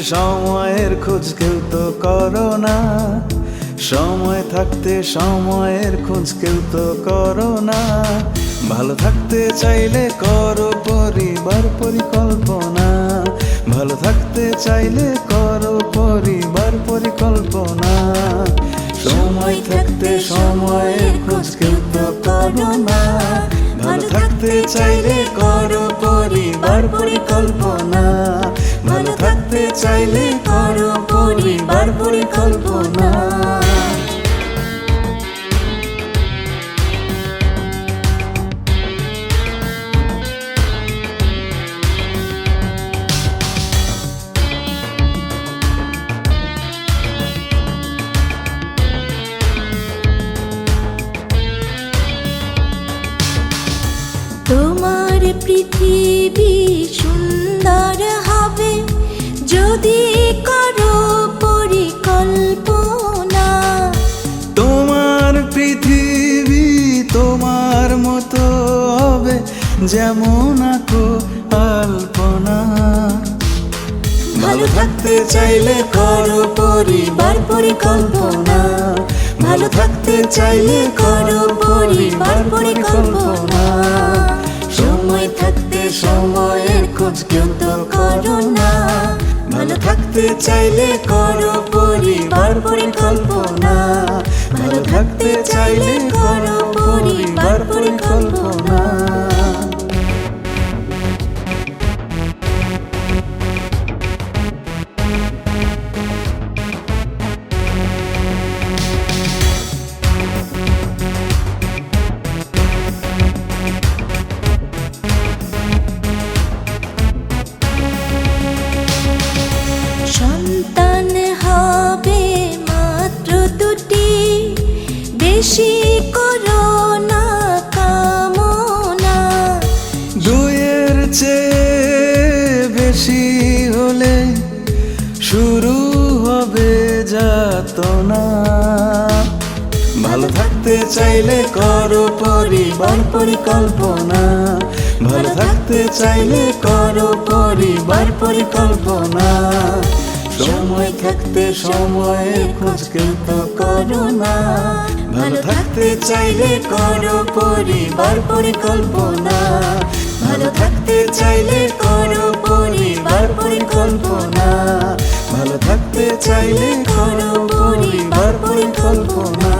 সময়ের খোঁজ কেউ তো করো না। সময় থাকতে সময়ের খোঁজ কেউ তো করো না। ভালো থাকতে চাইলে করো পরিবার পরিকল্পনা। ভালো থাকতে চাইলে করো পরিবার পরিকল্পনা। সময় থাকতে সময়ের খোঁজ কেউ তো করো না। ভালো থাকতে চাইলে করো পরিবার পরিকল্পনা। থাকতে চাইলে করো পরিবার পরিকল্পনা। তোমার পৃথিবী সুন্দর হবে। যদি করো পরিকল্পনা। তোমার পৃথিবী তোমার মতো হবে যেমন আঁকো আলপনা। ভালো থাকতে চাইলে করো পরিবার পরিকল্পনা। ভালো থাকতে চাইলে করো পরিবার পরিকল্পনা। সময় থাকতে সময়ের খোঁজ কেউ তো করো না। ভালো থাকতে চাইলে করো পরিবার পরিকল্পনা। ভালো থাকতে চাইলে করো পরিবার পরিকল্পনা। শুরু হবে যাতনা। ভালো থাকতে চাইলে করো পরিবার পরিকল্পনা। ভালো থাকতে চাইলে করো পরিবার পরিকল্পনা। সময় থাকতে সময়ের খোঁজ কেউ তো করো না। ভালো থাকতে চাইলে করো পরিবার পরিকল্পনা। চাইলে করো পরিবার পরিকল্পনা।